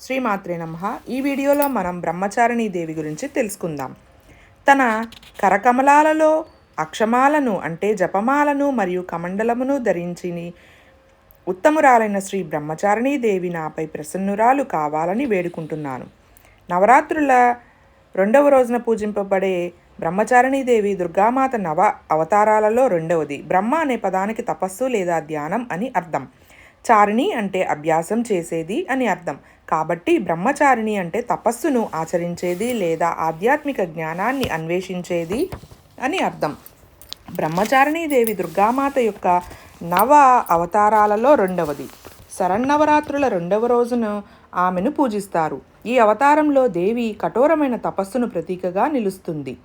శ్రీమాత్రే నమ. ఈ వీడియోలో మనం బ్రహ్మచారిణీ దేవి గురించి తెలుసుకుందాం. తన కరకమలాలలో అక్షమాలను అంటే జపమాలను మరియు కమండలమును ధరించి ఉత్తమురాలైన శ్రీ బ్రహ్మచారిణీ దేవి నాపై ప్రసన్నురాలు కావాలని వేడుకుంటున్నాను. నవరాత్రుల రెండవ రోజున పూజింపబడే బ్రహ్మచారిణీ దేవి దుర్గామాత నవ అవతారాలలో రెండవది. బ్రహ్మ అనే పదానికి తపస్సు లేదా ధ్యానం అని అర్థం. చారిణి అంటే అభ్యాసం చేసేది అని అర్థం. కాబట్టి బ్రహ్మచారిణి అంటే తపస్సును ఆచరించేది లేదా ఆధ్యాత్మిక జ్ఞానాన్ని అన్వేషించేది అని అర్థం. బ్రహ్మచారిణీ దేవి దుర్గామాత యొక్క నవ అవతారాలలో రెండవది. శరన్నవరాత్రుల రెండవ రోజున ఆమెను పూజిస్తారు. ఈ అవతారంలో దేవి కఠోరమైన తపస్సును ప్రతీకగా నిలుస్తుంది.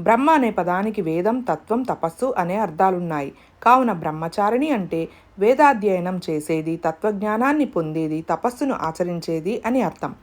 బ్రహ్మ అనే పదానికి వేదం తత్వం తపస్సు అనే అర్థాలున్నాయి. కావున బ్రహ్మచారిణి అంటే వేదాధ్యయనం చేసేది తత్వజ్ఞానాన్ని పొందేది తపస్సును ఆచరించేది అని అర్థం.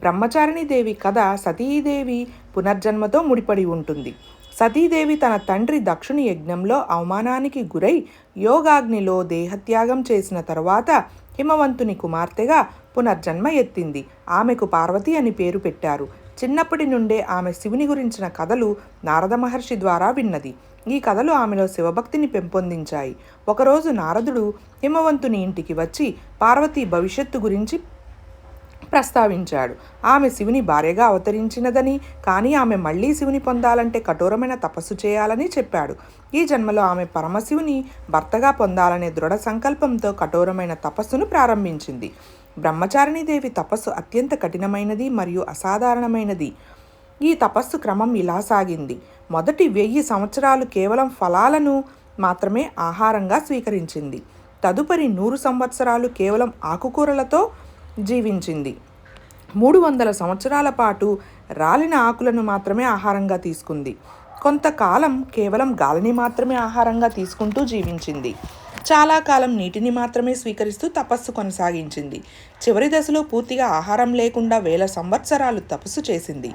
బ్రహ్మచారిణి దేవి కథ సతీదేవి పునర్జన్మతో ముడిపడి ఉంటుంది. సతీదేవి తన తండ్రి దక్షుని యజ్ఞంలో అవమానానికి గురై యోగాగ్నిలో దేహత్యాగం చేసిన తరువాత హిమవంతుని కుమార్తెగా పునర్జన్మ ఎత్తింది. ఆమెకు పార్వతి అని పేరు పెట్టారు. చిన్నప్పటి నుండే ఆమె శివుని గురించిన కథలు నారద మహర్షి ద్వారా విన్నది. ఈ కథలు ఆమెలో శివభక్తిని పెంపొందించాయి. ఒకరోజు నారదుడు హిమవంతుని ఇంటికి వచ్చి పార్వతి భవిష్యత్తు గురించి ప్రస్తావించాడు. ఆమె శివుని భార్యగా అవతరించినదని కానీ ఆమె మళ్ళీ శివుని పొందాలంటే కఠోరమైన తపస్సు చేయాలని చెప్పాడు. ఈ జన్మలో ఆమె పరమశివుని భర్తగా పొందాలనే దృఢ సంకల్పంతో కఠోరమైన తపస్సును ప్రారంభించింది. బ్రహ్మచారిణీదేవి తపస్సు అత్యంత కఠినమైనది మరియు అసాధారణమైనది. ఈ తపస్సు క్రమం ఇలా సాగింది. మొదటి వెయ్యి సంవత్సరాలు కేవలం ఫలాలను మాత్రమే ఆహారంగా స్వీకరించింది. తదుపరి నూరు సంవత్సరాలు కేవలం ఆకుకూరలతో జీవించింది. మూడు వందల సంవత్సరాల పాటు రాలిన ఆకులను మాత్రమే ఆహారంగా తీసుకుంది. కొంతకాలం కేవలం గాలిని మాత్రమే ఆహారంగా తీసుకుంటూ జీవించింది. చాలా కాలం నీటిని మాత్రమే స్వీకరిస్తూ తపస్సు కొనసాగించింది. చివరి దశలో పూర్తిగా ఆహారం లేకుండా వేల సంవత్సరాలు తపస్సు చేసింది.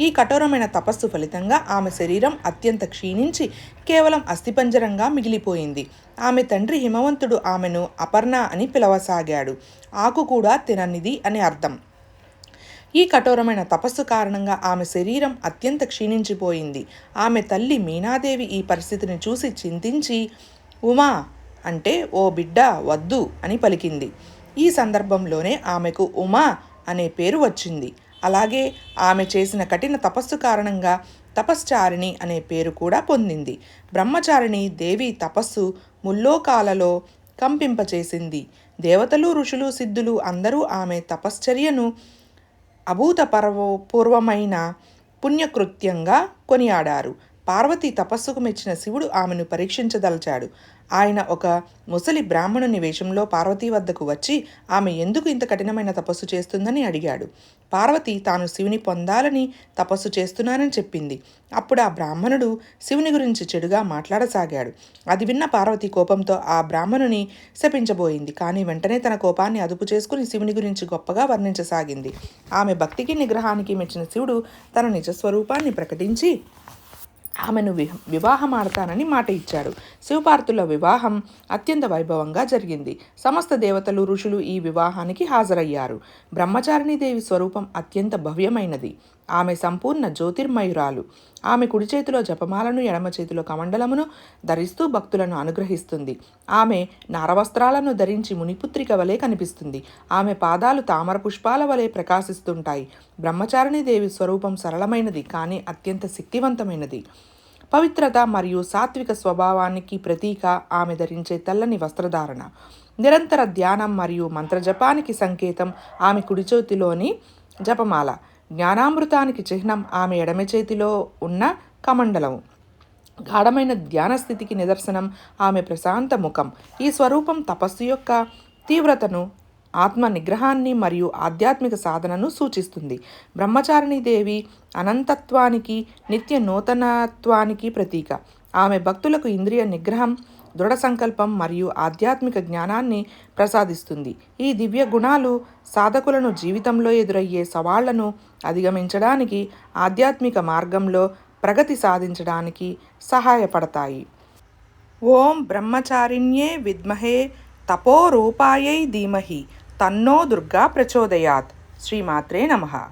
ఈ కఠోరమైన తపస్సు ఫలితంగా ఆమె శరీరం అత్యంత క్షీణించి కేవలం అస్థిపంజరంగా మిగిలిపోయింది. ఆమె తండ్రి హిమవంతుడు ఆమెను అపర్ణ అని పిలవసాగాడు. ఆకు కూడా తిననిది అని అర్థం. ఈ కఠోరమైన తపస్సు కారణంగా ఆమె శరీరం అత్యంత క్షీణించిపోయింది. ఆమె తల్లి మీనాదేవి ఈ పరిస్థితిని చూసి చింతించి ఉమా అంటే ఓ బిడ్డ వద్దు అని పలికింది. ఈ సందర్భంలోనే ఆమెకు ఉమా అనే పేరు వచ్చింది. అలాగే ఆమె చేసిన కఠిన తపస్సు కారణంగా తపశ్చారిణి అనే పేరు కూడా పొందింది. బ్రహ్మచారిణి దేవి తపస్సు ముల్లోకాలలో కంపింపచేసింది. దేవతలు ఋషులు సిద్ధులు అందరూ ఆమె తపశ్చర్యను అభూతపర్వ పూర్వమైన పుణ్యకృత్యంగా కొనియాడారు. పార్వతి తపస్సుకు మెచ్చిన శివుడు ఆమెను పరీక్షించదలచాడు. ఆయన ఒక ముసలి బ్రాహ్మణుని వేషంలో పార్వతీ వద్దకు వచ్చి ఆమె ఎందుకు ఇంత కఠినమైన తపస్సు చేస్తుందని అడిగాడు. పార్వతి తాను శివుని పొందాలని తపస్సు చేస్తున్నానని చెప్పింది. అప్పుడు ఆ బ్రాహ్మణుడు శివుని గురించి చెడుగా మాట్లాడసాగాడు. అది విన్న పార్వతి కోపంతో ఆ బ్రాహ్మణుని శపించబోయింది. కానీ వెంటనే తన కోపాన్ని అదుపు చేసుకుని శివుని గురించి గొప్పగా వర్ణించసాగింది. ఆమె భక్తికి నిగ్రహానికి మెచ్చిన శివుడు తన నిజస్వరూపాన్ని ప్రకటించి ఆమెను వి వివాహమాడతానని మాట ఇచ్చాడు. శివపార్తుల వివాహం అత్యంత వైభవంగా జరిగింది. సమస్త దేవతలు ఋషులు ఈ వివాహానికి హాజరయ్యారు. బ్రహ్మచారిణి దేవి స్వరూపం అత్యంత భవ్యమైనది. ఆమె సంపూర్ణ జ్యోతిర్మయురాలు. ఆమె కుడి చేతిలో జపమాలను ఎడమ చేతిలో కమండలమును ధరిస్తూ భక్తులను అనుగ్రహిస్తుంది. ఆమె నారవస్త్రాలను ధరించి మునిపుత్రిక వలె కనిపిస్తుంది. ఆమె పాదాలు తామర పుష్పాల వలె ప్రకాశిస్తుంటాయి. బ్రహ్మచారిణి దేవి స్వరూపం సరళమైనది కానీ అత్యంత శక్తివంతమైనది. పవిత్రత మరియు సాత్విక స్వభావానికి ప్రతీక ఆమె ధరించే తెల్లని వస్త్రధారణ. నిరంతర ధ్యానం మరియు మంత్రజపానికి సంకేతం ఆమె కుడి చేతిలోని జపమాల. జ్ఞానామృతానికి చిహ్నం ఆమె ఎడమ చేతిలో ఉన్న కమండలం గాఢమైన ధ్యాన స్థితికి నిదర్శనం ఆమె ప్రశాంత ముఖం. ఈ స్వరూపం తపస్సు యొక్క తీవ్రతను ఆత్మ నిగ్రహాన్ని మరియు ఆధ్యాత్మిక సాధనను సూచిస్తుంది. బ్రహ్మచారిణి దేవి అనంతత్వానికి నిత్య నూతనత్వానికి ప్రతీక. ఆమె భక్తులకు ఇంద్రియ నిగ్రహం దృఢ సంకల్పం మరియు ఆధ్యాత్మిక జ్ఞానాన్ని ప్రసాదిస్తుంది. ఈ దివ్య గుణాలు సాధకులను జీవితంలో ఎదురయ్యే సవాళ్ళను అధిగమించడానికి ఆధ్యాత్మిక మార్గంలో ప్రగతి సాధించడానికి సహాయపడతాయి. ఓం బ్రహ్మచారిణ్యే విద్మహే తపోరూపాయై ధీమహి తన్నో దుర్గా ప్రచోదయాత్. శ్రీమాత్రే నమ.